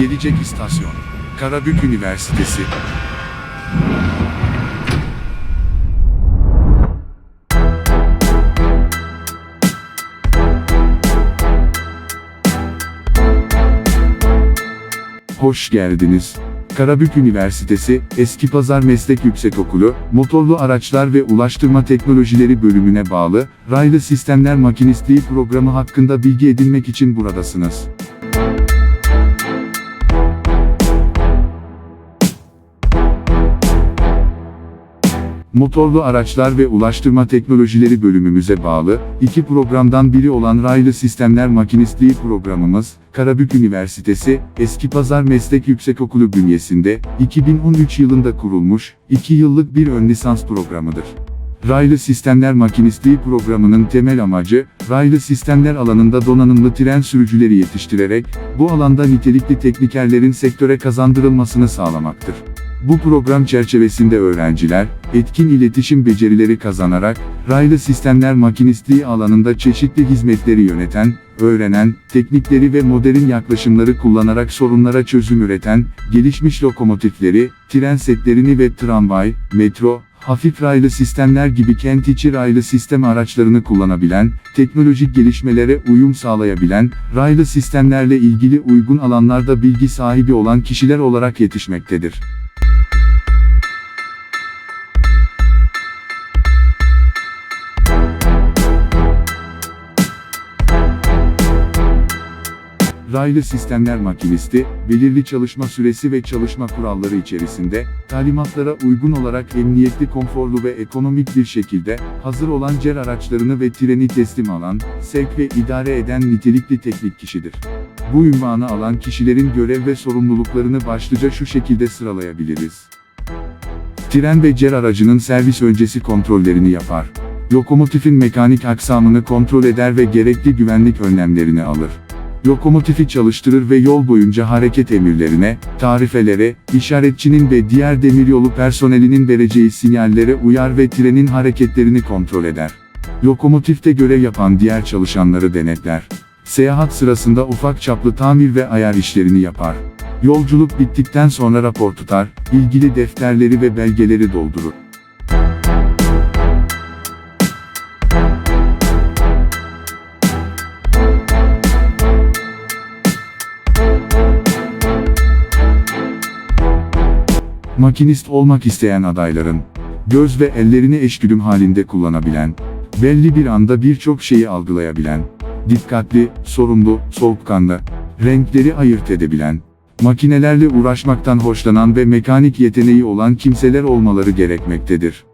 Gelecek istasyon. Karabük Üniversitesi. Hoş geldiniz. Karabük Üniversitesi, Eskipazar Meslek Yüksekokulu, Motorlu Araçlar ve Ulaştırma Teknolojileri bölümüne bağlı, Raylı Sistemler Makinistliği programı hakkında bilgi edinmek için buradasınız. Motorlu Araçlar ve Ulaştırma Teknolojileri bölümümüze bağlı, iki programdan biri olan Raylı Sistemler Makinistliği programımız, Karabük Üniversitesi, Eskipazar Meslek Yüksekokulu bünyesinde, 2013 yılında kurulmuş, 2 yıllık bir ön lisans programıdır. Raylı Sistemler Makinistliği programının temel amacı, raylı sistemler alanında donanımlı tren sürücüleri yetiştirerek, bu alanda nitelikli teknikerlerin sektöre kazandırılmasını sağlamaktır. Bu program çerçevesinde öğrenciler, etkin iletişim becerileri kazanarak, raylı sistemler makinistliği alanında çeşitli hizmetleri yöneten, öğrenen, teknikleri ve modern yaklaşımları kullanarak sorunlara çözüm üreten, gelişmiş lokomotifleri, tren setlerini ve tramvay, metro, hafif raylı sistemler gibi kent içi raylı sistem araçlarını kullanabilen, teknolojik gelişmelere uyum sağlayabilen, raylı sistemlerle ilgili uygun alanlarda bilgi sahibi olan kişiler olarak yetişmektedir. Raylı sistemler makinisti, belirli çalışma süresi ve çalışma kuralları içerisinde, talimatlara uygun olarak emniyetli, konforlu ve ekonomik bir şekilde, hazır olan cer araçlarını ve treni teslim alan, sevk ve idare eden nitelikli teknik kişidir. Bu ünvanı alan kişilerin görev ve sorumluluklarını başlıca şu şekilde sıralayabiliriz. Tren ve cer aracının servis öncesi kontrollerini yapar. Lokomotifin mekanik aksamını kontrol eder ve gerekli güvenlik önlemlerini alır. Lokomotifi çalıştırır ve yol boyunca hareket emirlerine, tarifelere, işaretçinin ve diğer demiryolu personelinin vereceği sinyallere uyar ve trenin hareketlerini kontrol eder. Lokomotifte görev yapan diğer çalışanları denetler. Seyahat sırasında ufak çaplı tamir ve ayar işlerini yapar. Yolculuk bittikten sonra rapor tutar, ilgili defterleri ve belgeleri doldurur. Makinist olmak isteyen adayların, göz ve ellerini eşgüdüm halinde kullanabilen, belli bir anda birçok şeyi algılayabilen, dikkatli, sorumlu, soğukkanlı, renkleri ayırt edebilen, makinelerle uğraşmaktan hoşlanan ve mekanik yeteneği olan kimseler olmaları gerekmektedir.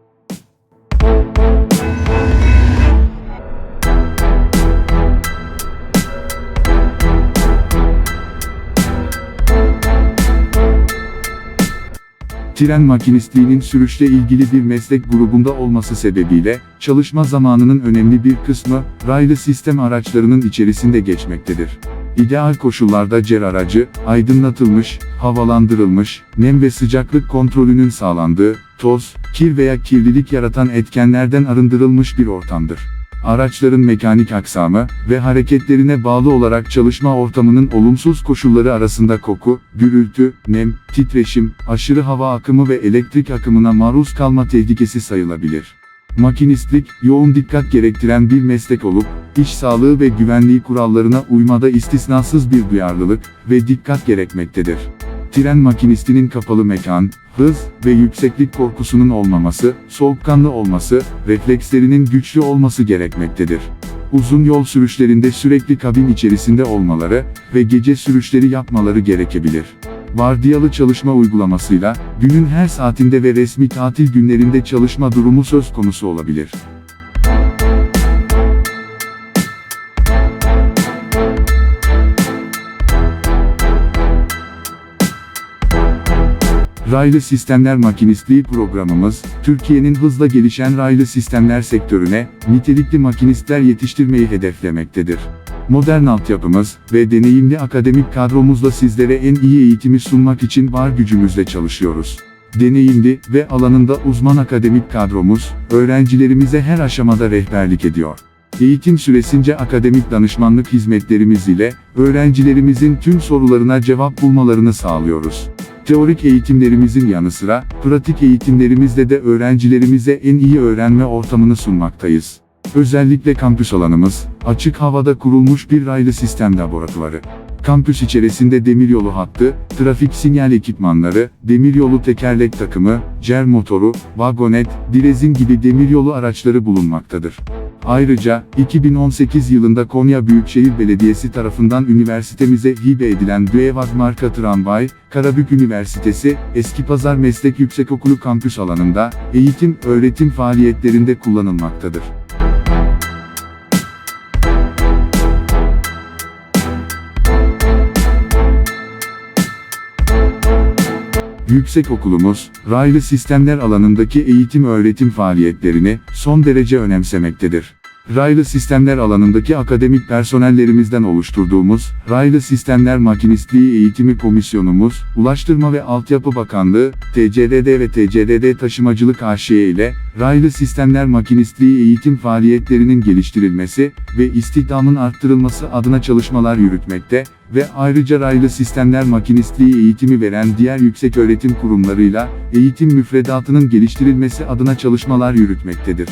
Tren makinistliğinin sürüşle ilgili bir meslek grubunda olması sebebiyle, çalışma zamanının önemli bir kısmı, raylı sistem araçlarının içerisinde geçmektedir. İdeal koşullarda cer aracı, aydınlatılmış, havalandırılmış, nem ve sıcaklık kontrolünün sağlandığı, toz, kir veya kirlilik yaratan etkenlerden arındırılmış bir ortamdır. Araçların mekanik aksamı ve hareketlerine bağlı olarak çalışma ortamının olumsuz koşulları arasında koku, gürültü, nem, titreşim, aşırı hava akımı ve elektrik akımına maruz kalma tehlikesi sayılabilir. Makinistlik, yoğun dikkat gerektiren bir meslek olup, iş sağlığı ve güvenliği kurallarına uymada istisnasız bir duyarlılık ve dikkat gerekmektedir. Tren makinistinin kapalı mekan, hız ve yükseklik korkusunun olmaması, soğukkanlı olması, reflekslerinin güçlü olması gerekmektedir. Uzun yol sürüşlerinde sürekli kabin içerisinde olmaları ve gece sürüşleri yapmaları gerekebilir. Vardiyalı çalışma uygulamasıyla, günün her saatinde ve resmi tatil günlerinde çalışma durumu söz konusu olabilir. Raylı Sistemler Makinistliği programımız, Türkiye'nin hızla gelişen raylı sistemler sektörüne, nitelikli makinistler yetiştirmeyi hedeflemektedir. Modern altyapımız ve deneyimli akademik kadromuzla sizlere en iyi eğitimi sunmak için var gücümüzle çalışıyoruz. Deneyimli ve alanında uzman akademik kadromuz, öğrencilerimize her aşamada rehberlik ediyor. Eğitim süresince akademik danışmanlık hizmetlerimiz ile öğrencilerimizin tüm sorularına cevap bulmalarını sağlıyoruz. Teorik eğitimlerimizin yanı sıra pratik eğitimlerimizde de öğrencilerimize en iyi öğrenme ortamını sunmaktayız. Özellikle kampüs alanımız, açık havada kurulmuş bir raylı sistem laboratuvarı. Kampüs içerisinde demiryolu hattı, trafik sinyal ekipmanları, demiryolu tekerlek takımı, cer motoru, vagonet, direzin gibi demiryolu araçları bulunmaktadır. Ayrıca, 2018 yılında Konya Büyükşehir Belediyesi tarafından üniversitemize hibe edilen Duevad marka tramvay, Karabük Üniversitesi, Eskipazar Meslek Yüksekokulu kampüs alanında, eğitim, öğretim faaliyetlerinde kullanılmaktadır. Yüksek okulumuz, raylı sistemler alanındaki eğitim öğretim faaliyetlerini son derece önemsemektedir. Raylı sistemler alanındaki akademik personellerimizden oluşturduğumuz, Raylı Sistemler Makinistliği Eğitimi Komisyonumuz, Ulaştırma ve Altyapı Bakanlığı, TCDD ve TCDD Taşımacılık AŞ ile, Raylı Sistemler Makinistliği eğitim faaliyetlerinin geliştirilmesi ve istihdamın arttırılması adına çalışmalar yürütmekte ve ayrıca Raylı Sistemler Makinistliği eğitimi veren diğer yükseköğretim kurumlarıyla, eğitim müfredatının geliştirilmesi adına çalışmalar yürütmektedir.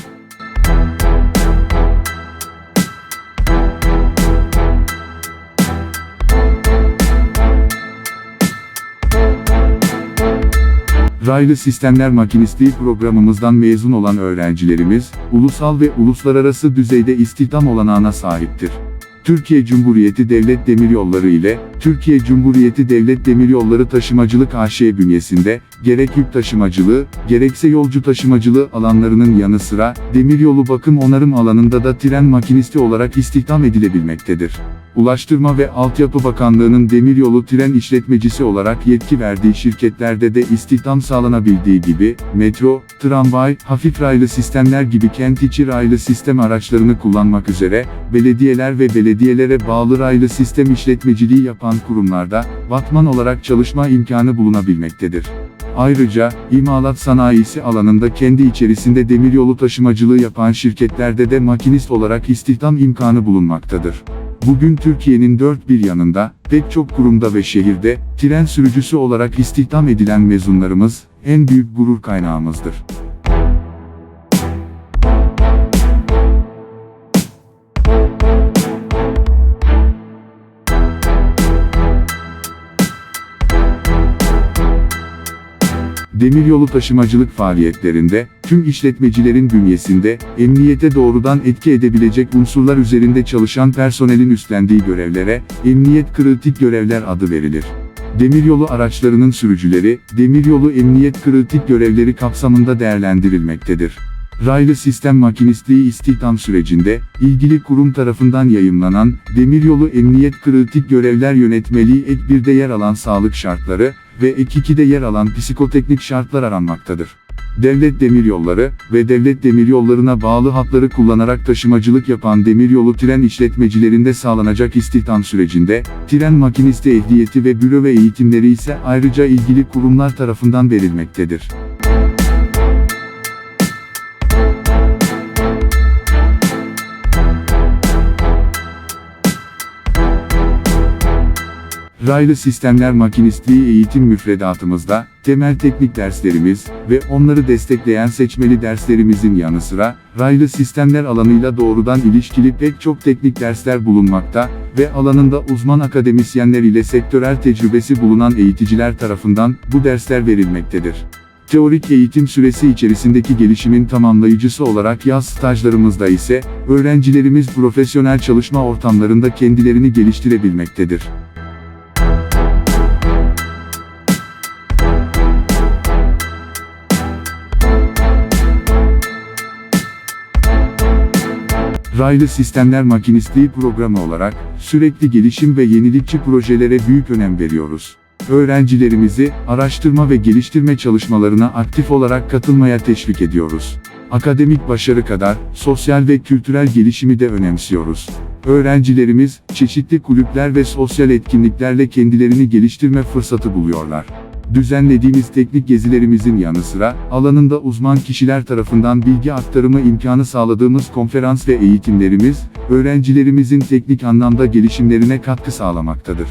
Raylı Sistemler Makinistliği programımızdan mezun olan öğrencilerimiz, ulusal ve uluslararası düzeyde istihdam olanağına sahiptir. Türkiye Cumhuriyeti Devlet Demiryolları ile, Türkiye Cumhuriyeti Devlet Demiryolları Taşımacılık AŞ bünyesinde, gerek yük taşımacılığı, gerekse yolcu taşımacılığı alanlarının yanı sıra, demiryolu bakım onarım alanında da tren makinisti olarak istihdam edilebilmektedir. Ulaştırma ve Altyapı Bakanlığı'nın demiryolu tren işletmecisi olarak yetki verdiği şirketlerde de istihdam sağlanabildiği gibi, metro, tramvay, hafif raylı sistemler gibi kent içi raylı sistem araçlarını kullanmak üzere, belediyeler ve belediyelere bağlı raylı sistem işletmeciliği yapan kurumlarda, vatman olarak çalışma imkanı bulunabilmektedir. Ayrıca, imalat sanayisi alanında kendi içerisinde demiryolu taşımacılığı yapan şirketlerde de makinist olarak istihdam imkanı bulunmaktadır. Bugün Türkiye'nin dört bir yanında, pek çok kurumda ve şehirde, tren sürücüsü olarak istihdam edilen mezunlarımız, en büyük gurur kaynağımızdır. Demiryolu taşımacılık faaliyetlerinde, tüm işletmecilerin bünyesinde, emniyete doğrudan etki edebilecek unsurlar üzerinde çalışan personelin üstlendiği görevlere, emniyet kritik görevler adı verilir. Demiryolu araçlarının sürücüleri, demiryolu emniyet kritik görevleri kapsamında değerlendirilmektedir. Raylı sistem makinistliği istihdam sürecinde, ilgili kurum tarafından yayımlanan, Demiryolu Emniyet Kritik Görevler Yönetmeliği ek 1'de yer alan sağlık şartları ve ek 2'de yer alan psikoteknik şartlar aranmaktadır. Devlet demiryolları ve devlet demiryollarına bağlı hatları kullanarak taşımacılık yapan demiryolu tren işletmecilerinde sağlanacak istihdam sürecinde, tren makinisti ehliyeti ve büro ve eğitimleri ise ayrıca ilgili kurumlar tarafından verilmektedir. Raylı Sistemler Makinistliği eğitim müfredatımızda, temel teknik derslerimiz ve onları destekleyen seçmeli derslerimizin yanı sıra, raylı sistemler alanıyla doğrudan ilişkili pek çok teknik dersler bulunmakta ve alanında uzman akademisyenler ile sektörel tecrübesi bulunan eğiticiler tarafından bu dersler verilmektedir. Teorik eğitim süresi içerisindeki gelişimin tamamlayıcısı olarak yaz stajlarımızda ise, öğrencilerimiz profesyonel çalışma ortamlarında kendilerini geliştirebilmektedir. Raylı Sistemler Makinistliği programı olarak, sürekli gelişim ve yenilikçi projelere büyük önem veriyoruz. Öğrencilerimizi, araştırma ve geliştirme çalışmalarına aktif olarak katılmaya teşvik ediyoruz. Akademik başarı kadar, sosyal ve kültürel gelişimi de önemsiyoruz. Öğrencilerimiz, çeşitli kulüpler ve sosyal etkinliklerle kendilerini geliştirme fırsatı buluyorlar. Düzenlediğimiz teknik gezilerimizin yanı sıra, alanında uzman kişiler tarafından bilgi aktarımı imkanı sağladığımız konferans ve eğitimlerimiz, öğrencilerimizin teknik anlamda gelişimlerine katkı sağlamaktadır.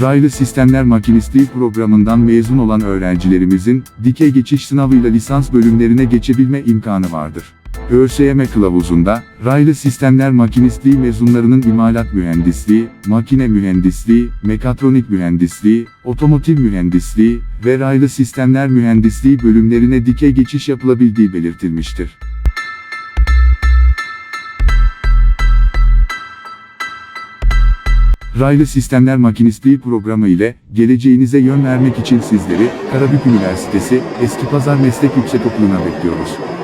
Raylı Sistemler Makinistliği programından mezun olan öğrencilerimizin, dikey geçiş sınavıyla lisans bölümlerine geçebilme imkanı vardır. ÖSYM kılavuzunda, raylı sistemler makinistliği mezunlarının imalat mühendisliği, makine mühendisliği, mekatronik mühendisliği, otomotiv mühendisliği ve raylı sistemler mühendisliği bölümlerine dikey geçiş yapılabildiği belirtilmiştir. Raylı Sistemler Makinistliği programı ile geleceğinize yön vermek için sizleri Karabük Üniversitesi Eskipazar Meslek Yüksekokulu'na bekliyoruz.